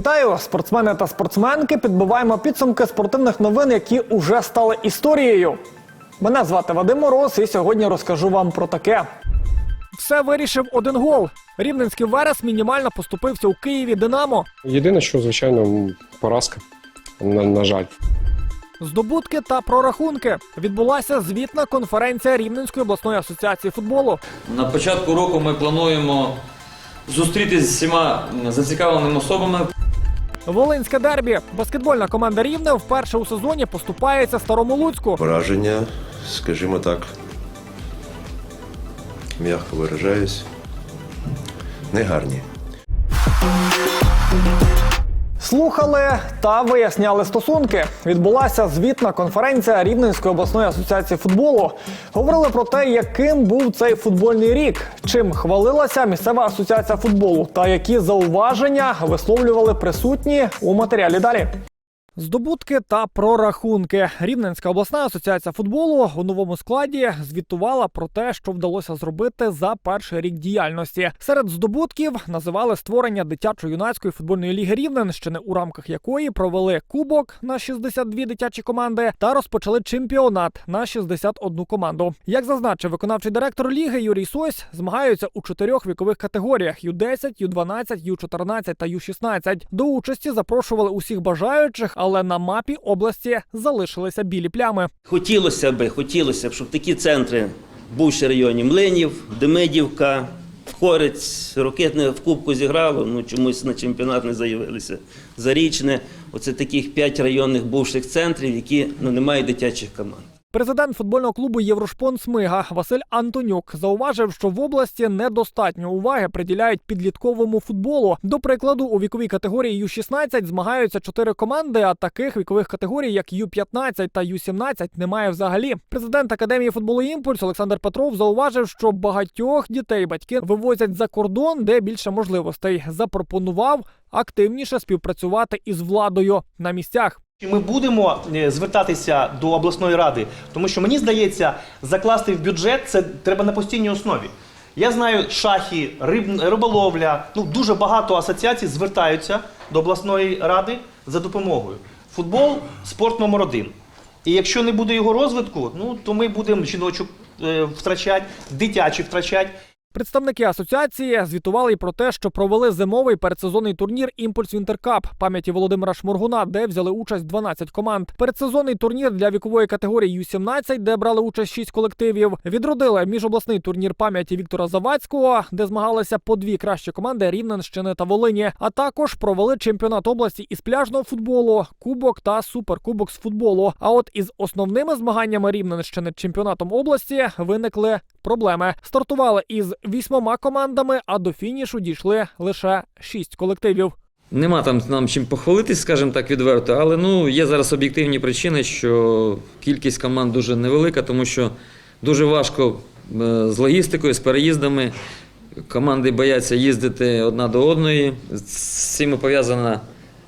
Вітаю, спортсмени та спортсменки. Підбиваємо підсумки спортивних новин, які уже стали історією. Мене звати Вадим Мороз, і сьогодні розкажу вам про таке. Все вирішив один гол. Рівненський Верес мінімально поступився у Києві Динамо. Єдине, що звичайно поразка. На, на жаль. Здобутки та прорахунки. Відбулася звітна конференція Рівненської обласної асоціації футболу. На початку року ми плануємо зустрітися з всіма зацікавленими особами. Волинське дербі. Баскетбольна команда Рівне вперше у сезоні поступається старому Луцьку. Враження, скажімо так, м'яко виражаюсь, негарні. Слухали та виясняли стосунки. Відбулася звітна конференція Рівненської обласної асоціації футболу. Говорили про те, яким був цей футбольний рік, чим хвалилася місцева асоціація футболу, та які зауваження висловлювали присутні у матеріалі далі. Здобутки та прорахунки. Рівненська обласна асоціація футболу у новому складі звітувала про те, що вдалося зробити за перший рік діяльності. Серед здобутків називали створення дитячо-юнацької футбольної ліги Рівненщини, у рамках якої провели кубок на 62 дитячі команди та розпочали чемпіонат на 61 команду. Як зазначив виконавчий директор ліги Юрій Сось, змагаються у чотирьох вікових категоріях: Ю-10, Ю-12, Ю-14 та Ю-16. До участі запрошували усіх бажаючих, але на мапі області залишилися білі плями. Хотілося б, хотілося б, щоб такі центри в бувші районі Млинів, Демидівка, Хорець, ракетне в Кубку зіграло, ну чомусь на чемпіонат не заявилися. Зарічне. Оце таких п'ять районних бувших центрів, які ну, не мають дитячих команд. Президент футбольного клубу Єврошпон Смига Василь Антонюк зауважив, що в області недостатньо уваги приділяють підлітковому футболу. До прикладу, у віковій категорії Ю-16 змагаються чотири команди, а таких вікових категорій, як Ю-15 та Ю-17, немає взагалі. Президент академії футболу Імпульс Олександр Петров зауважив, що багатьох дітей батьки вивозять за кордон, де більше можливостей. Запропонував активніше співпрацювати із владою на місцях. Чи Ми будемо е, звертатися до обласної ради, тому що мені здається, закласти в бюджет це треба на постійній основі. Я знаю, шахи, риб, риболовля, ну дуже багато асоціацій звертаються до обласної ради за допомогою. Футбол спорт номер один. І якщо не буде його розвитку, ну то ми будемо жіночу е, втрачати, дитячі втрачати. Представники асоціації звітували й про те, що провели зимовий передсезонний турнір Імпульс Вінтеркап пам'яті Володимира Шморгуна, де взяли участь 12 команд. Передсезонний турнір для вікової категорії Ю-17, де брали участь 6 колективів. Відродили міжобласний турнір пам'яті Віктора Завадського, де змагалися по дві кращі команди Рівненщини та Волині. А також провели чемпіонат області із пляжного футболу, кубок та суперкубок з футболу. А от із основними змаганнями Рівненщини чемпіонатом області виникли проблеми. Стартували із вісьмома командами, а до фінішу дійшли лише шість колективів. Нема там нам чим похвалитись, скажімо так, відверто, але ну, є зараз об'єктивні причини, що кількість команд дуже невелика, тому що дуже важко е, з логістикою, з переїздами. Команди бояться їздити одна до одної. З цим пов'язана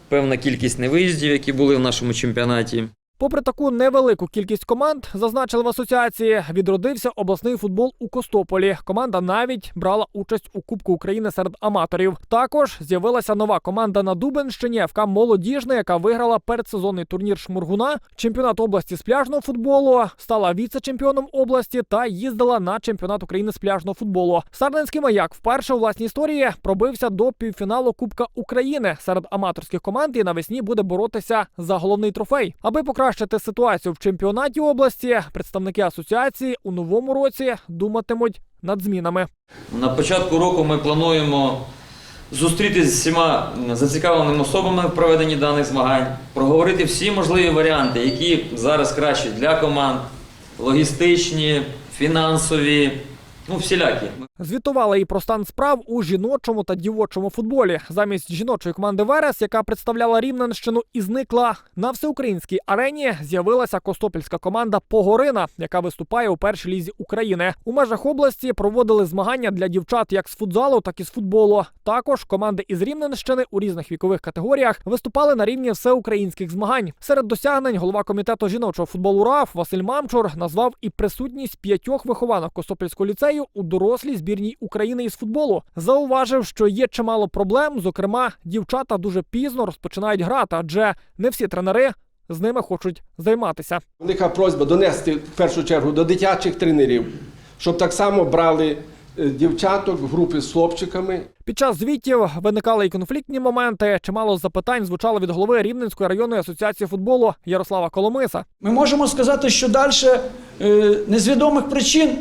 певна кількість невиїздів, які були в нашому чемпіонаті. Попри таку невелику кількість команд, зазначили в асоціації, відродився обласний футбол у Костополі. Команда навіть брала участь у Кубку України серед аматорів. Також з'явилася нова команда на Дубенщині ФК Молодіжна, яка виграла передсезонний турнір Шмургуна, чемпіонат області з пляжного футболу, стала віце-чемпіоном області та їздила на чемпіонат України з пляжного футболу. Сарненський маяк вперше у власній історії пробився до півфіналу Кубка України серед аматорських команд і навесні буде боротися за головний трофей. Аби покращити ситуацію в чемпіонаті області, представники асоціації у новому році думатимуть над змінами. На початку року ми плануємо зустрітися з всіма зацікавленими особами в проведенні даних змагань, проговорити всі можливі варіанти, які зараз кращі для команд, логістичні, фінансові, ну всілякі. Звітували і про стан справ у жіночому та дівочому футболі. Замість жіночої команди Верес, яка представляла Рівненщину і зникла на всеукраїнській арені, з'явилася костопільська команда Погорина, яка виступає у першій лізі України. У межах області проводили змагання для дівчат як з футзалу, так і з футболу. Також команди із Рівненщини у різних вікових категоріях виступали на рівні всеукраїнських змагань. Серед досягнень голова комітету жіночого футболу РАФ Василь Мамчур назвав і присутність п'ятьох вихованок Костопільського ліцею у дорослій збірній збірній України із футболу. Зауважив, що є чимало проблем. Зокрема, дівчата дуже пізно розпочинають грати, адже не всі тренери з ними хочуть займатися. Велика просьба донести в першу чергу до дитячих тренерів, щоб так само брали е, дівчаток в групи з хлопчиками. Під час звітів виникали і конфліктні моменти. Чимало запитань звучало від голови Рівненської районної асоціації футболу Ярослава Коломиса. Ми можемо сказати, що далі е, незвідомих причин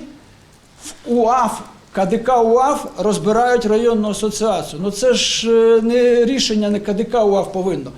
в УАФ, КДК УАФ розбирають районну асоціацію. Ну це ж е, не рішення не КДК УАФ повинно.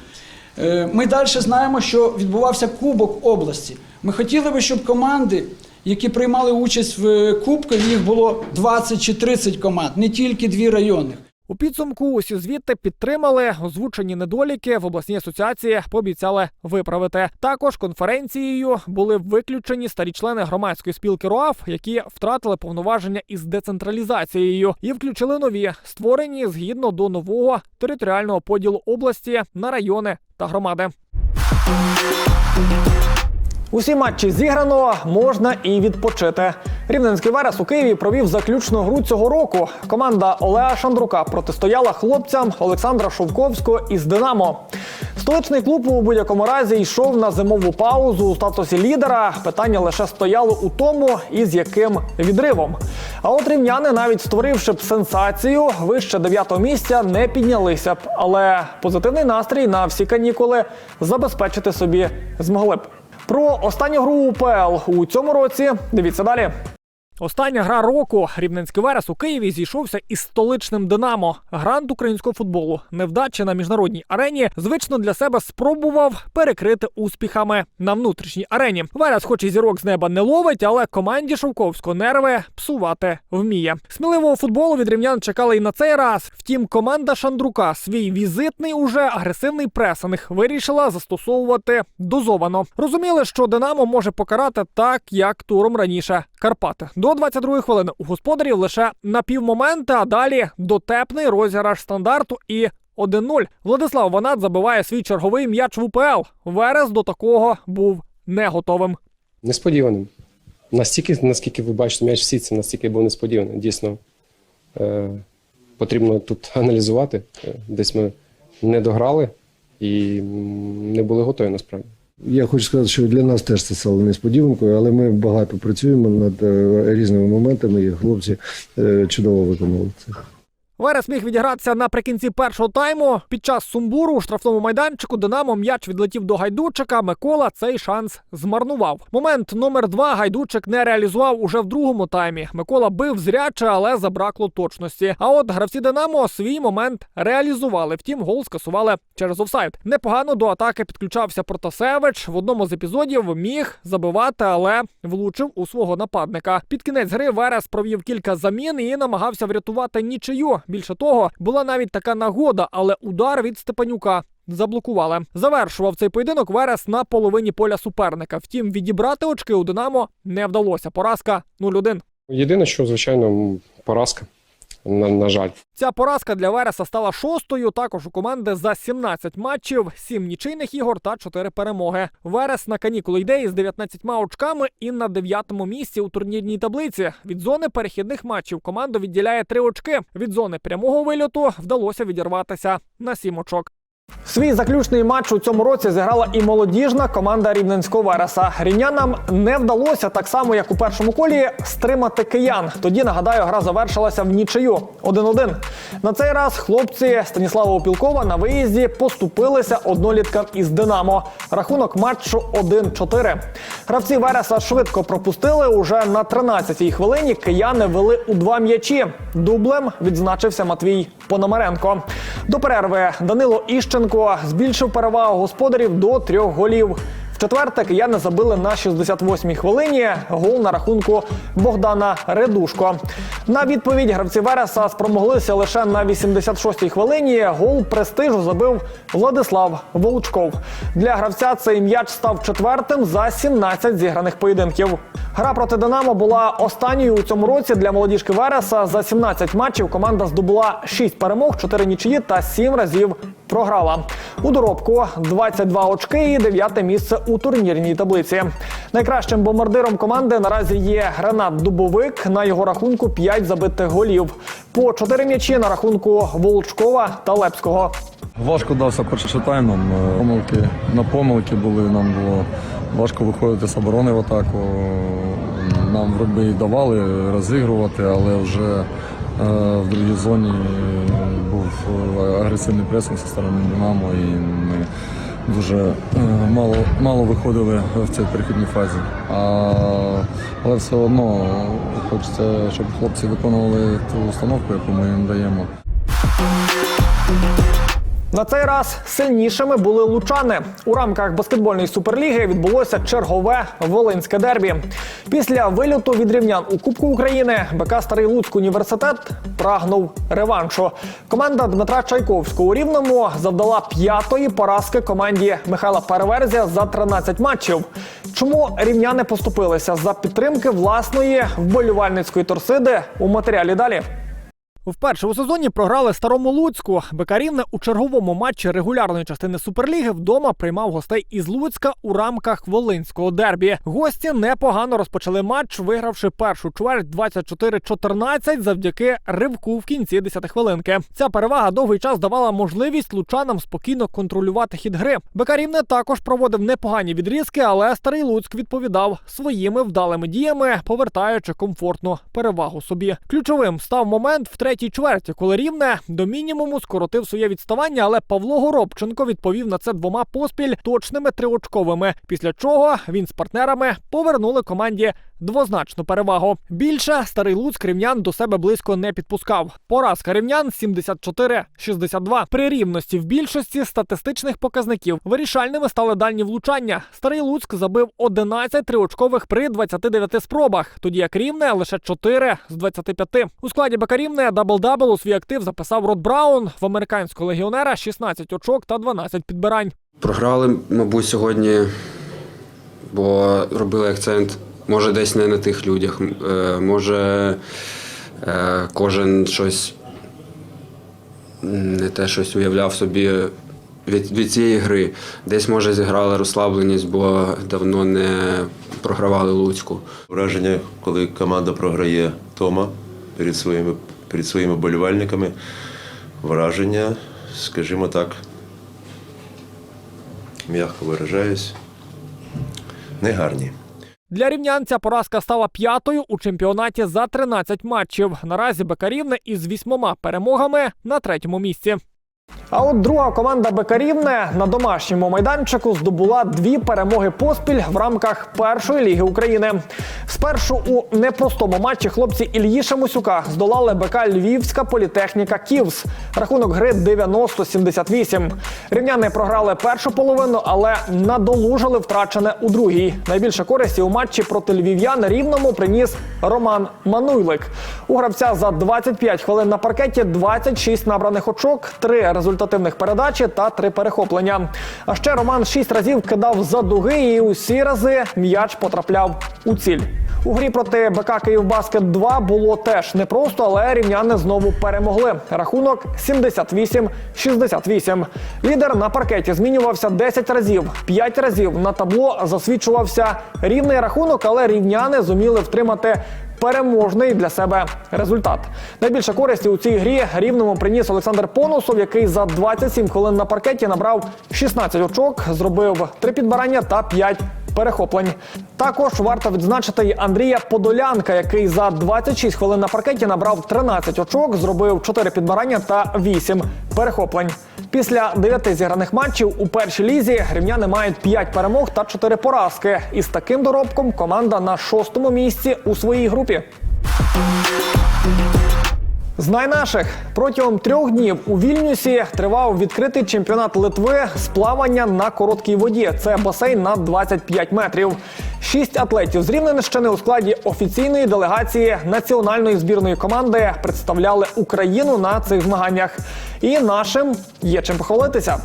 Е, Ми далі знаємо, що відбувався Кубок області. Ми хотіли би, щоб команди, які приймали участь в Кубках, Кубку, їх було 20 чи 30 команд, не тільки дві районних. У підсумку усі звіти підтримали озвучені недоліки в обласній асоціації пообіцяли виправити. Також конференцією були виключені старі члени громадської спілки РОАФ, які втратили повноваження із децентралізацією, і включили нові, створені згідно до нового територіального поділу області на райони та громади. Усі матчі зіграно, можна і відпочити. Рівненський Верес у Києві провів заключну гру цього року. Команда Олега Шандрука протистояла хлопцям Олександра Шовковського із Динамо. Столичний клуб у будь-якому разі йшов на зимову паузу у статусі лідера. Питання лише стояло у тому, із яким відривом. А от рівняни, навіть створивши б сенсацію, вище дев'ятого місця не піднялися б. Але позитивний настрій на всі канікули забезпечити собі змогли б. Про останню гру УПЛ у цьому році дивіться далі. Остання гра року Рівненський Верес у Києві зійшовся із столичним Динамо. Грант українського футболу невдачі на міжнародній арені звично для себе спробував перекрити успіхами на внутрішній арені. Верес, хоч і зірок з неба не ловить, але команді Шовковського нерви псувати вміє. Сміливого футболу від рівнян чекали і на цей раз. Втім, команда Шандрука свій візитний уже агресивний пресинг вирішила застосовувати дозовано. Розуміли, що Динамо може покарати так, як туром раніше Карпати. До 22-ї хвилини у господарів лише на напівмоменти, а далі дотепний розіграш стандарту і 1-0. Владислав Ванат забиває свій черговий м'яч в УПЛ. Верес до такого був не готовим. Несподіваним. Настільки, наскільки ви бачите, м'яч в сітці, настільки був несподіваний. Дійсно, е, потрібно тут аналізувати. Е, Десь ми не дограли і не були готові насправді. Я хочу сказати, що для нас теж це стало несподіванкою, але ми багато працюємо над е, різними моментами, і хлопці е, чудово виконували це. Верес міг відігратися наприкінці першого тайму. Під час сумбуру у штрафному майданчику Динамо м'яч відлетів до гайдучика. Микола цей шанс змарнував. Момент номер два гайдучик не реалізував уже в другому таймі. Микола бив зряче, але забракло точності. А от гравці Динамо свій момент реалізували. Втім, гол скасували через офсайд. Непогано до атаки підключався Протасевич. В одному з епізодів міг забивати, але влучив у свого нападника. Під кінець гри Верес провів кілька замін і намагався врятувати нічию. Більше того, була навіть така нагода, але удар від Степанюка. Заблокували. Завершував цей поєдинок Верес на половині поля суперника. Втім, відібрати очки у Динамо не вдалося. Поразка 0-1. Єдине, що, звичайно, поразка. На, на жаль. Ця поразка для Вереса стала шостою. Також у команди за 17 матчів, 7 нічийних ігор та 4 перемоги. Верес на канікули йде із 19 очками і на 9-му місці у турнірній таблиці. Від зони перехідних матчів команду відділяє 3 очки. Від зони прямого вильоту вдалося відірватися на 7 очок. Свій заключний матч у цьому році зіграла і молодіжна команда Рівненського Вереса. Рівнянам не вдалося так само, як у першому колі, стримати киян. Тоді нагадаю, гра завершилася в нічию 1-1. На цей раз хлопці Станіслава Опілкова на виїзді поступилися одноліткам із Динамо. Рахунок матчу 1-4. Гравці Вереса швидко пропустили. Уже на 13-й хвилині кияни вели у два м'ячі. Дублем відзначився Матвій Пономаренко. До перерви Данило Іщенко збільшив перевагу господарів до трьох голів. В четверте кияни забили на 68-й хвилині гол на рахунку Богдана Редушко. На відповідь гравці Вереса спромоглися лише на 86-й хвилині. Гол престижу забив Владислав Волчков. Для гравця цей м'яч став четвертим за 17 зіграних поєдинків. Гра проти Динамо була останньою у цьому році для молодіжки Вереса. За 17 матчів команда здобула 6 перемог, 4 нічиї та 7 разів програла. У доробку 22 очки і 9 місце у турнірній таблиці. Найкращим бомбардиром команди наразі є Гранат Дубовик. На його рахунку 5 забитих голів. По 4 м'ячі на рахунку Волчкова та Лепського. Важко дався перший тайм. Нам е, помилки на помилки були. Нам було важко виходити з оборони в атаку. Нам вроби давали розігрувати, але вже е, в другій зоні був е, агресивний пресинг зі сторони Динамо, і ми дуже е, мало, мало виходили в цій перехідній фазі. А, але все одно хочеться, щоб хлопці виконували ту установку, яку ми їм даємо. На цей раз сильнішими були лучани. У рамках баскетбольної суперліги відбулося чергове волинське дербі. Після вильоту від рівнян у Кубку України БК Старий Луцьк університет прагнув реваншу. Команда Дмитра Чайковського у Рівному завдала п'ятої поразки команді Михайла Переверзя за 13 матчів. Чому рівняни поступилися за підтримки власної вболівальницької торсиди у матеріалі далі? Вперше у сезоні програли старому Луцьку. Бекарівне у черговому матчі регулярної частини Суперліги вдома приймав гостей із Луцька у рамках Волинського дербі. Гості непогано розпочали матч, вигравши першу чверть 24-14 завдяки ривку в кінці 10 хвилинки. Ця перевага довгий час давала можливість лучанам спокійно контролювати хід гри. Бекарівне також проводив непогані відрізки, але старий Луцьк відповідав своїми вдалими діями, повертаючи комфортну перевагу собі. Ключовим став момент в третій чверті, коли рівне до мінімуму скоротив своє відставання, але Павло Горобченко відповів на це двома поспіль точними триочковими. Після чого він з партнерами повернули команді двозначну перевагу. Більше старий Луцьк рівнян до себе близько не підпускав. Поразка рівнян 74-62. При рівності в більшості статистичних показників вирішальними стали дальні влучання. Старий Луцьк забив 11 триочкових при 29 спробах, тоді як рівне лише 4 з 25. У складі Бакарівне дабл-дабл у свій актив записав Род Браун в американського легіонера 16 очок та 12 підбирань. Програли, мабуть, сьогодні, бо робили акцент, може, десь не на тих людях, е, може, е, кожен щось не те щось уявляв собі від, від цієї гри. Десь, може, зіграли розслабленість, бо давно не програвали Луцьку. Враження, коли команда програє Тома перед своїми, перед своїми болівальниками, враження, скажімо так, м'яко виражаюсь, негарні. Для рівнян ця поразка стала п'ятою у чемпіонаті за 13 матчів. Наразі Бекарівне із вісьмома перемогами на третьому місці. А от друга команда Бекарівне на домашньому майданчику здобула дві перемоги поспіль в рамках першої ліги України. Спершу у непростому матчі хлопці Ільї Шамусюка здолали БК Львівська політехніка Ківс. Рахунок гри 90-78. Рівняни програли першу половину, але надолужили втрачене у другій. Найбільше користі у матчі проти львів'ян рівному приніс Роман Мануйлик. У гравця за 25 хвилин на паркеті 26 набраних очок, 3 результативних передачі та 3 перехоплення. А ще Роман 6 разів кидав за дуги, і усі рази м'яч потрапляв у ціль. У грі проти БК Київбаскет 2 було теж непросто, але рівняни знову перемогли. Рахунок 78-68. Лідер на паркеті змінювався 10 разів. 5 разів на табло засвідчувався рівний рахунок, але рівняни зуміли втримати переможний для себе результат. Найбільше користі у цій грі рівному приніс Олександр Понусов, який за 27 хвилин на паркеті набрав 16 очок, зробив 3 підбирання та 5 перехоплень. Також варто відзначити й Андрія Подолянка, який за 26 хвилин на паркеті набрав 13 очок, зробив 4 підбирання та 8 перехоплень. Після 9 зіграних матчів у першій лізі рівняни мають 5 перемог та 4 поразки. І з таким доробком команда на шостому місці у своїй групі. Знай наших протягом трьох днів у Вільнюсі тривав відкритий чемпіонат Литви з плавання на короткій воді. Це басейн на 25 метрів. Шість атлетів з Рівненщини у складі офіційної делегації національної збірної команди представляли Україну на цих змаганнях. І нашим є чим похвалитися.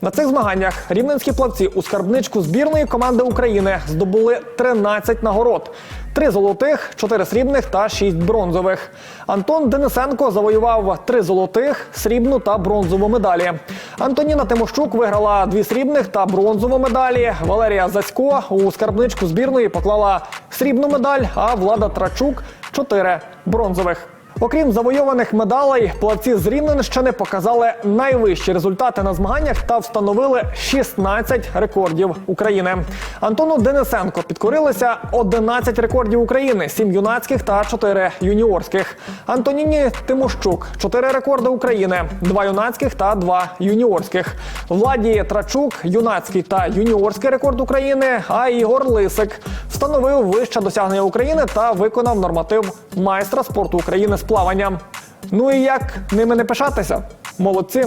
На цих змаганнях рівненські плавці у скарбничку збірної команди України здобули 13 нагород: три золотих, чотири срібних та шість бронзових. Антон Денисенко завоював три золотих, срібну та бронзову медалі. Антоніна Тимощук виграла дві срібних та бронзову медалі. Валерія Засько у скарбничку збірної поклала срібну медаль, а Влада Трачук чотири бронзових. Окрім завойованих медалей, плавці з Рівненщини показали найвищі результати на змаганнях та встановили 16 рекордів України. Антону Денисенко підкорилися 11 рекордів України, 7 юнацьких та 4 юніорських. Антоніні Тимощук 4 рекорди України, 2 юнацьких та 2 юніорських. Владі Трачук юнацький та юніорський рекорд України. А Ігор Лисик встановив вище досягнення України та виконав норматив майстра спорту України з плавання. Ну і як ними не пишатися? Молодці.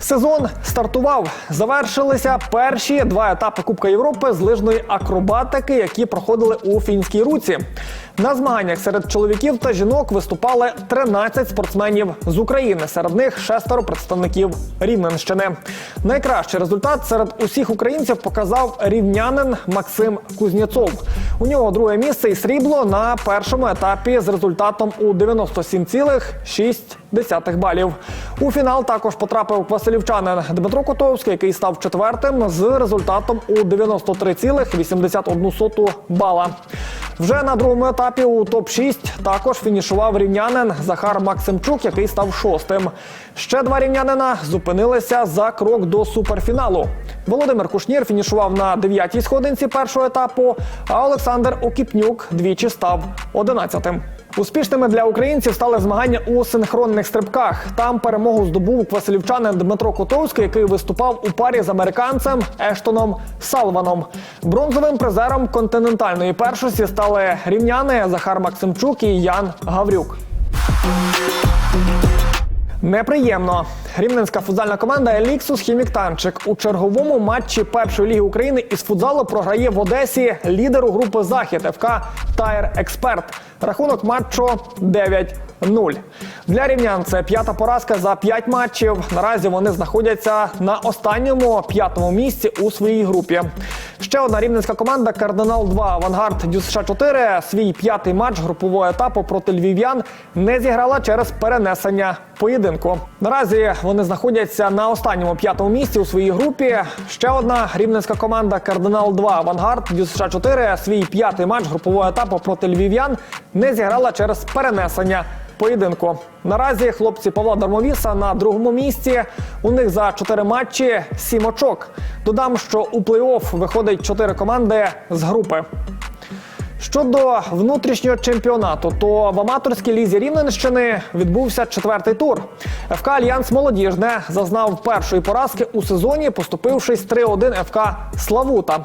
Сезон стартував. Завершилися перші два етапи Кубка Європи з лижної акробатики, які проходили у фінській руці. На змаганнях серед чоловіків та жінок виступали 13 спортсменів з України. Серед них шестеро представників Рівненщини. Найкращий результат серед усіх українців показав рівнянин Максим Кузнєцов. У нього друге місце і срібло на першому етапі з результатом у 97,6 балів. У фінал також потрапив василівчанин Дмитро Котовський, який став четвертим з результатом у 93,81 бала. Вже на другому етапі у топ-6 також фінішував рівнянин Захар Максимчук, який став шостим. Ще два рівнянина зупинилися за крок до суперфіналу. Володимир Кушнір фінішував на дев'ятій сходинці першого етапу, а Олександр Окіпнюк двічі став одинадцятим. Успішними для українців стали змагання у синхронних стрибках. Там перемогу здобув василівчанин Дмитро Котовський, який виступав у парі з американцем Ештоном Салваном. Бронзовим призером континентальної першості стали рівняни Захар Максимчук і Ян Гаврюк. Неприємно. Рівненська футзальна команда Еліксус Хіміктанчик у черговому матчі першої ліги України із футзалу програє в Одесі лідеру групи Захід ФК Тайр Експерт. Рахунок матчу 9-0. Для рівнян це п'ята поразка за п'ять матчів. Наразі вони знаходяться на останньому п'ятому місці у своїй групі. Ще одна рівненська команда Кардинал 2 Авангард Дюсша 4 свій п'ятий матч групового етапу проти львів'ян не зіграла через перенесення поєдинку. Наразі вони знаходяться на останньому п'ятому місці у своїй групі. Ще одна рівненська команда Кардинал 2 Авангард Дюсша 4 свій п'ятий матч групового етапу проти львів'ян не зіграла через перенесення поєдинку. Наразі хлопці Павла Дармовіса на другому місці. У них за чотири матчі сім очок. Додам, що у плей-офф виходить чотири команди з групи. Щодо внутрішнього чемпіонату, то в аматорській лізі Рівненщини відбувся четвертий тур. ФК Альянс Молодіжне зазнав першої поразки у сезоні, поступившись 3-1 ФК Славута.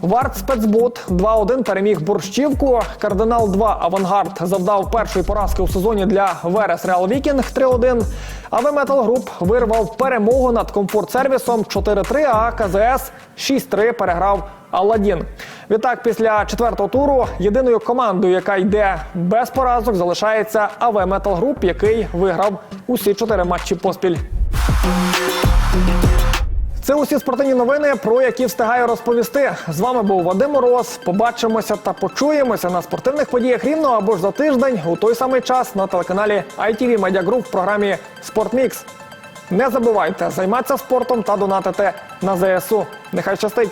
Варт Спецбот 2-1 переміг Борщівку. Кардинал 2 Авангард завдав першої поразки у сезоні для Верес Реал Вікінг 3-1. АВ Метал Груп вирвав перемогу над комфорт сервісом 4-3, а КЗС 6-3 переграв Аладдін. Відтак, після четвертого туру єдиною командою, яка йде без поразок, залишається АВ Метал Груп, який виграв усі чотири матчі поспіль. Це усі спортивні новини, про які встигаю розповісти. З вами був Вадим Мороз. Побачимося та почуємося на спортивних подіях рівно або ж за тиждень у той самий час на телеканалі ITV Media Group в програмі «Спортмікс». Не забувайте займатися спортом та донатити на ЗСУ. Нехай щастить!